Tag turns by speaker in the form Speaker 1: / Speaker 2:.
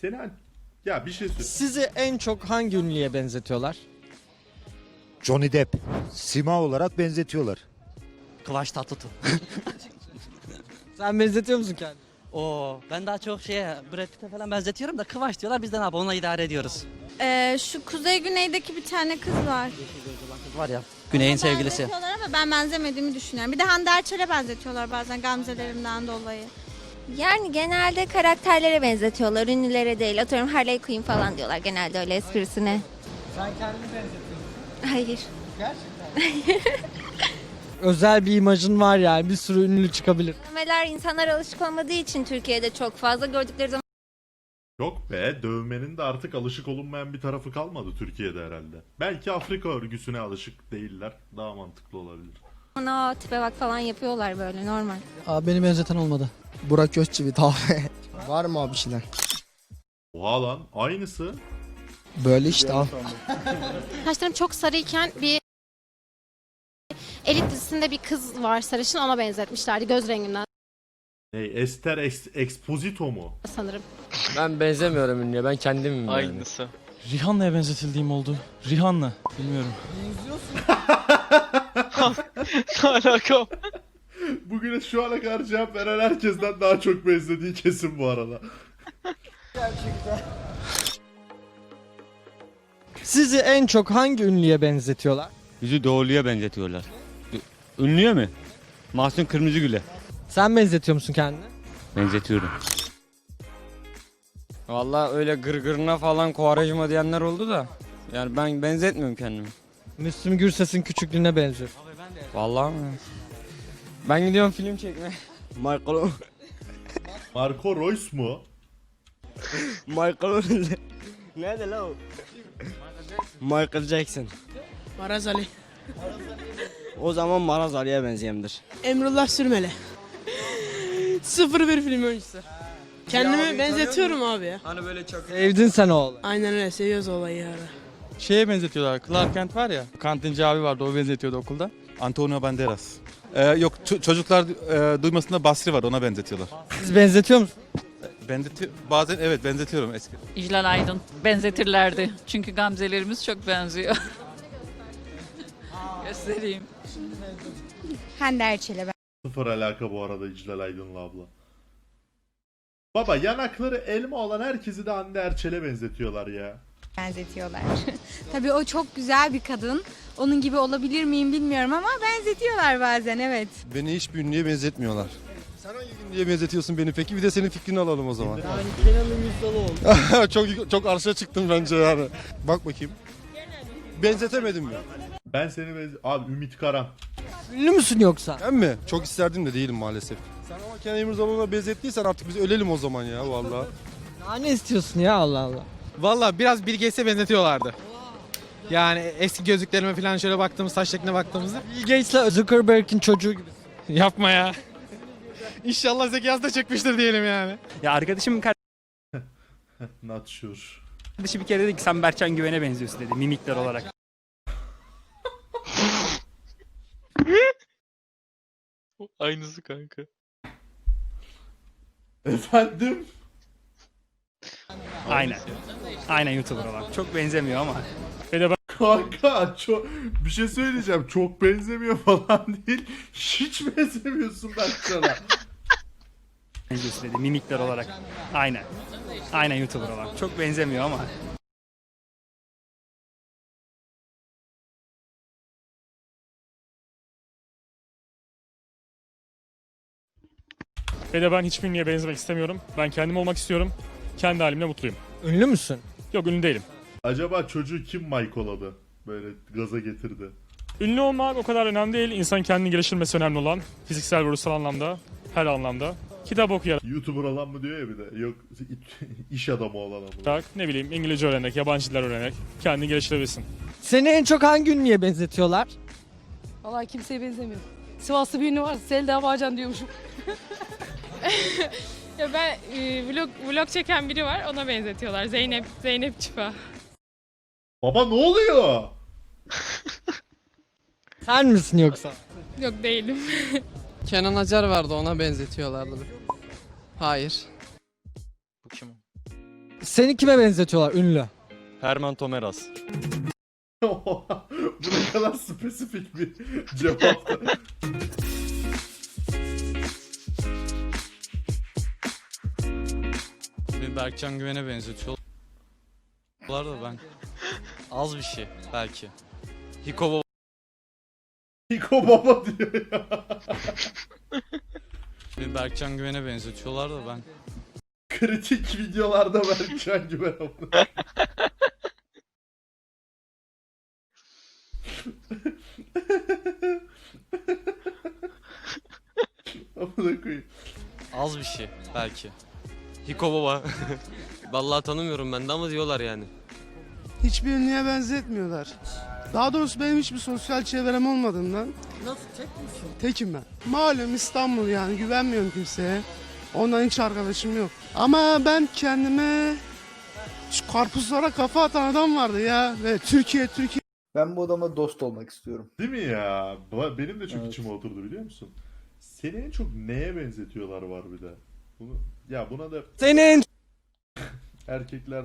Speaker 1: Seni ya bir şey söyle.
Speaker 2: Sizi en çok hangi ünlüye benzetiyorlar?
Speaker 3: Johnny Depp. Sima olarak benzetiyorlar.
Speaker 4: Kıvanç Tatlıtuğ.
Speaker 2: Sen benzetiyor musun kendini?
Speaker 4: Oo, ben daha çok şeye Brad Pitt'e falan benzetiyorum da Kıvanç diyorlar biz de ne yapalım onunla idare ediyoruz.
Speaker 5: Ee, şu kuzey güneydeki bir tane kız var.
Speaker 4: Kız var ya Güney'in sevgilisi.
Speaker 5: Benzetiyorlar ama ben benzemediğimi düşünüyorum. Bir de Hande Erçel'e benzetiyorlar bazen gamzelerimden dolayı.
Speaker 6: Yani genelde karakterlere benzetiyorlar, ünlülere değil. Atıyorum Harley Quinn falan diyorlar genelde öyle esprisine.
Speaker 2: Sen kendini benzetiyorsun.
Speaker 6: Hayır.
Speaker 2: Özel bir imajın var yani bir sürü ünlü çıkabilir.
Speaker 6: Dövmeler insanlar alışık olmadığı için Türkiye'de çok fazla gördükleri zaman
Speaker 1: Yok be dövmenin de artık alışık olunmayan bir tarafı kalmadı Türkiye'de herhalde. Belki Afrika örgüsüne alışık değiller. Daha mantıklı olabilir.
Speaker 6: ona tipe bak falan yapıyorlar böyle normal.
Speaker 7: Abi beni benzeten olmadı. Burak Özçivit abi. Var mı abi bir şeyler?
Speaker 1: Oha lan aynısı.
Speaker 7: Böyle işte abi.
Speaker 8: Saçlarım çok sarıyken bir Elit dizisinde bir kız var sarışın ona benzetmişlerdi göz renginden
Speaker 1: Ne Esther Ex- Exposito mu?
Speaker 8: sanırım.
Speaker 9: Ben benzemiyorum ünlüye. Ben kendimim yani.
Speaker 10: Aynısı. Rihanna'ya benzetildiğim oldu. Rihanna. Bilmiyorum. ne alaka?
Speaker 1: Bugüne şu ana kadar cevap veren herkesten daha çok benzediği kesin bu arada.
Speaker 2: Sizi en çok hangi ünlüye benzetiyorlar?
Speaker 9: Bizi doğuluya benzetiyorlar. Ünlüye mi? Mahsun Kırmızıgül'e.
Speaker 2: Sen benzetiyor musun kendini?
Speaker 9: Benzetiyorum. Vallahi öyle gırgırına falan kovarajma diyenler oldu da. Yani ben benzetmiyorum kendimi.
Speaker 2: Müslüm Gürses'in küçüklüğüne benziyor.
Speaker 9: Vallahi mi? Ben gidiyorum film çekmeye. Michael
Speaker 1: Marco Reus mu?
Speaker 9: Michael Nerede lan o? Michael Jackson.
Speaker 7: Maraz Ali.
Speaker 9: O zaman Maraz Ali'ye benzeyemdir.
Speaker 7: Emrullah Sürmeli. 01 film oyuncusu. Kendimi benzetiyorum abi ya.
Speaker 9: Hani böyle çok
Speaker 2: Sevdin sen oğlu.
Speaker 7: Aynen öyle seviyoruz olayı ya.
Speaker 10: Şeye benzetiyorlar. Clark Kent var ya. Kantinci abi vardı o benzetiyordu okulda. Antonio Banderas. Ee, yok ç- çocuklar e, duymasında Basri var ona benzetiyorlar.
Speaker 2: Siz benzetiyor musunuz?
Speaker 10: Benzeti bazen evet benzetiyorum eski.
Speaker 11: İclal Aydın benzetirlerdi. Çünkü gamzelerimiz çok benziyor. Göstereyim.
Speaker 5: Hande Erçel'e
Speaker 1: Sıfır alaka bu arada İclal Aydın'la abla. Baba yanakları elma olan herkesi de Hande Erçel'e benzetiyorlar ya.
Speaker 5: Benzetiyorlar. Tabii o çok güzel bir kadın. Onun gibi olabilir miyim bilmiyorum ama benzetiyorlar bazen evet.
Speaker 10: Beni hiçbir ünlüye benzetmiyorlar. Sen hangi ünlüye benzetiyorsun beni peki? Bir de senin fikrini alalım o zaman. çok çok arşa çıktım bence yani. Bak bakayım. Benzetemedim mi?
Speaker 1: Ben seni benz... Abi Ümit Karan.
Speaker 2: Ünlü müsün yoksa?
Speaker 10: Ben mi? Çok isterdim de değilim maalesef. Sen ama Kenan İmirzalıoğlu'na benzettiysen artık biz ölelim o zaman ya vallahi.
Speaker 2: Daha ne istiyorsun ya Allah Allah.
Speaker 10: Valla biraz Bill Gates'e benzetiyorlardı. Yani eski gözlüklerime falan şöyle baktığımız saç şekline baktığımızda.
Speaker 2: Bill Gates'le Zuckerberg'in çocuğu gibi.
Speaker 10: Yapma ya. İnşallah zekası da çekmiştir diyelim yani.
Speaker 9: Ya arkadaşım
Speaker 1: Not sure.
Speaker 9: kardeşi bir kere dedi ki sen Berçan Güven'e benziyorsun dedi mimikler olarak.
Speaker 10: Aynısı kanka.
Speaker 1: Efendim?
Speaker 9: Aynen. Aynen YouTuber olarak. Çok benzemiyor ama.
Speaker 1: Kanka çok bir şey söyleyeceğim. Çok benzemiyor falan değil. Hiç benzemiyorsun ben sana.
Speaker 9: Dedi mimikler olarak. Aynen. Aynen YouTuber olarak. Çok benzemiyor ama.
Speaker 10: Ve de ben hiçbir ünlüye benzemek istemiyorum. Ben kendim olmak istiyorum. Kendi halimle mutluyum.
Speaker 2: Ünlü müsün?
Speaker 10: Yok ünlü değilim.
Speaker 1: Acaba çocuğu kim Michael'adı? Böyle gaza getirdi.
Speaker 10: Ünlü olmak o kadar önemli değil. İnsan kendini geliştirmesi önemli olan. Fiziksel ve ruhsal anlamda. Her anlamda. Kitap okuyarak,
Speaker 1: YouTuber olan mı diyor ya bir de. Yok iş adamı olan ama.
Speaker 10: ne bileyim İngilizce öğrenerek, yabancı diller öğrenerek kendini geliştirebilirsin.
Speaker 2: Seni en çok hangi ünlüye benzetiyorlar?
Speaker 7: Vallahi kimseye benzemiyor. Sivaslı bir ünlü var. Selda Bağcan diyormuşum.
Speaker 8: Ya ben vlog vlog çeken biri var ona benzetiyorlar Zeynep Zeynep Çıpa.
Speaker 1: Baba ne oluyor?
Speaker 2: Sen misin yoksa?
Speaker 8: Yok değilim.
Speaker 7: Kenan Acar vardı ona benzetiyorlardı. Hayır.
Speaker 10: Bu kim?
Speaker 2: Seni kime benzetiyorlar ünlü?
Speaker 12: Herman Tomeras.
Speaker 1: Bu ne kadar spesifik bir cevap.
Speaker 12: Berkcan Güven'e benzetiyorlar da ben. Az bir şey belki. Hiko
Speaker 1: Hiko Baba diyor ya.
Speaker 12: Beni Berkcan Güven'e benzetiyorlar da ben.
Speaker 1: Kritik videolarda Berkcan Güven amına. Amına koyayım.
Speaker 12: Az bir şey belki. Hiko Baba.
Speaker 4: Vallahi tanımıyorum ben de ama diyorlar yani.
Speaker 7: Hiçbir ünlüye benzetmiyorlar. Daha doğrusu benim hiçbir sosyal çevrem olmadığından.
Speaker 2: Nasıl tek misin?
Speaker 7: Tekim ben. Malum İstanbul yani güvenmiyorum kimseye. Ondan hiç arkadaşım yok. Ama ben kendime şu karpuzlara kafa atan adam vardı ya. Ve Türkiye Türkiye
Speaker 13: Ben bu adamla dost olmak istiyorum.
Speaker 1: Değil mi ya? Benim de çok
Speaker 2: Evet.
Speaker 1: içime oturdu biliyor musun? Seni en çok neye benzetiyorlar var bir de. Bunu, ya buna da
Speaker 2: Senin
Speaker 1: erkekler